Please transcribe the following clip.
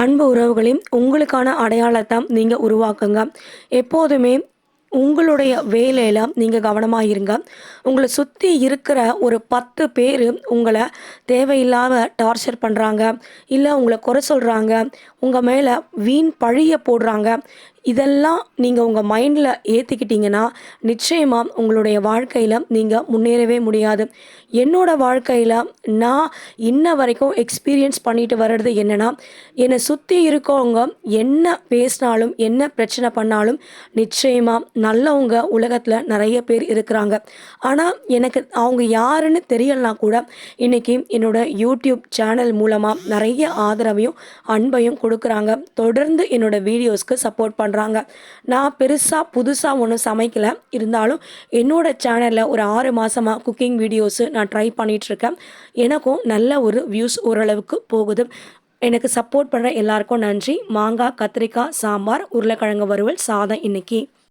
அன்பு உறவுகளையும் உங்களுக்கான அடையாளத்தை நீங்கள் உருவாக்குங்க. எப்போதுமே உங்களுடைய வேலையில் நீங்கள் கவனமாக இருங்க. உங்களை சுற்றி இருக்கிற ஒரு பத்து பேர் உங்களை தேவையில்லாமல் டார்ச்சர் பண்ணுறாங்க இல்லை உங்களை குறை சொல்கிறாங்க உங்கள் மேலே வீண் பழிய போடுறாங்க. இதெல்லாம் நீங்கள் உங்கள் மைண்டில் ஏற்றிக்கிட்டிங்கன்னா நிச்சயமாக உங்களுடைய வாழ்க்கையில் நீங்கள் முன்னேறவே முடியாது. என்னோடய வாழ்க்கையில் நான் இன்ன வரைக்கும் எக்ஸ்பீரியன்ஸ் பண்ணிட்டு வர்றது என்னென்னா என்னை சுற்றி இருக்கவங்க என்ன பேசினாலும் என்ன பிரச்சனை பண்ணாலும் நிச்சயமாக நல்லவங்க உலகத்தில் நிறைய பேர் இருக்கிறாங்க. ஆனால் எனக்கு அவங்க யாருன்னு தெரியலனா கூட இன்றைக்கி என்னோடய யூடியூப் சேனல் மூலமாக நிறைய ஆதரவையும் அன்பையும் கொடுக்குறாங்க. தொடர்ந்து என்னோடய வீடியோஸ்க்கு சப்போர்ட் பண்ணுறாங்க நான் பெருசாக புதுசாக ஒன்றும் சமைக்கலை. இருந்தாலும் என்னோட சேனலில் ஒரு ஆறு மாதமாக குக்கிங் வீடியோஸு நான் ட்ரை பண்ணிகிட்ருக்கேன் எனக்கும் நல்ல ஒரு வியூஸ் ஓரளவுக்கு போகுது. எனக்கு சப்போர்ட் பண்ணுற எல்லாருக்கும் நன்றி. மாங்காய் கத்திரிக்காய் சாம்பார் உருளைக்கிழங்கு வறுவல் சாதம் இன்னைக்கு.